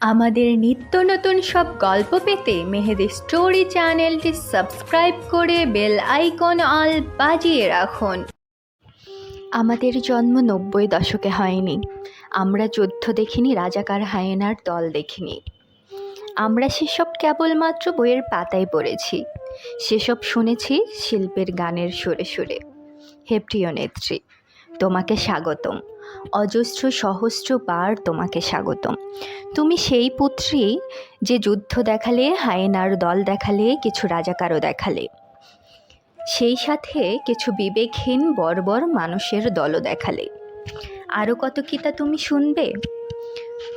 আমাদের নিত্য নতুন সব গল্প পেতে মেহেদি স্টোরি চ্যানেলটি সাবস্ক্রাইব করে বেল আইকন অল বাজিয়ে রাখুন। আমাদের জন্ম নব্বই দশকে হয়নি। আমরা যুদ্ধ দেখিনি, রাজাকার হায়েনার দল দেখিনি। আমরা সেসব কেবলমাত্র বইয়ের পাতায় পড়েছি। সেসব শুনেছি শিল্পের গানের সুরে সুরে। হে প্রিয় নেত্রী, তোমাকে স্বাগতম। অজস্র সহস্র বার তোমাকে স্বাগতম। তুমি সেই পুত্রী যে যুদ্ধ দেখালে, হায়েনার দল দেখালে, কিছু রাজাকারও দেখালে। সেই সাথে কিছু বিবেকহীন, বর্বর মানুষের দলও দেখালে। আরও কত কি তা তুমি শুনবে?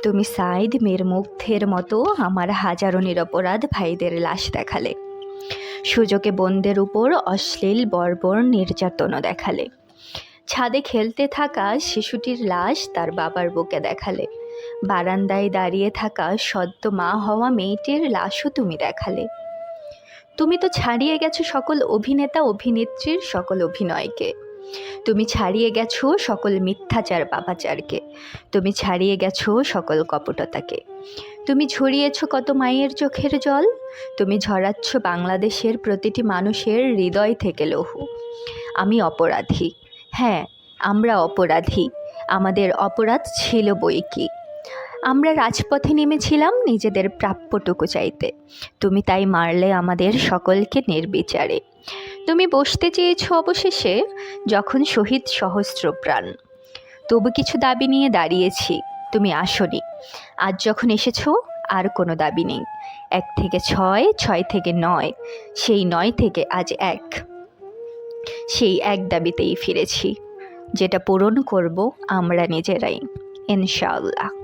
তুমি সাইদ মের মুগ্ধের মতো আমার হাজারো নিরপরাধ ভাইদের লাশ দেখালে। সুযোগে বোনদের উপর অশ্লীল, বর্বর নির্যাতনও দেখালে। ছাদে খেলতে থাকা শিশুটির লাশ তার বাবার বুকে দেখালে। বারান্দায় দাঁড়িয়ে থাকা সদ্য মা হওয়া মেয়েটির লাশও তুমি দেখালে। তুমি তো ছাড়িয়ে গেছো সকল অভিনেতা অভিনেত্রীর সকল অভিনয়কে। তুমি ছাড়িয়ে গেছো সকল মিথ্যাচার পাপাচারকে। তুমি ছাড়িয়ে গেছো সকল কপটতাকে। তুমি ঝরিয়েছো কত মায়ের চোখের জল। তুমি ঝরাচ্ছ বাংলাদেশের প্রতিটি মানুষের হৃদয় থেকে লহু। আমি অপরাধী। হ্যাঁ আমরা অপরাধী। আমাদের অপরাধ ছিল বই কি। আমরা রাজপথে নেমেছিলাম নিজেদের প্রাপ্যটুকু চাইতে। তুমি তাই মারলে আমাদের সকলকে নির্বিচারে। তুমি বসতে চেয়েছ অবশেষে, যখন শহীদ সহস্র প্রাণ। তবু কিছু দাবি নিয়ে দাঁড়িয়েছি, তুমি আসনি। আজ যখন এসেছ, আর কোনো দাবি নেই। এক থেকে ছয় ছয় থেকে নয়, সেই নয় থেকে আজ এক। সেই এক দাবিতেই ফিরেছি। যেটা পূরণ করব আমরা নিজেরাই ইনশাআল্লাহ।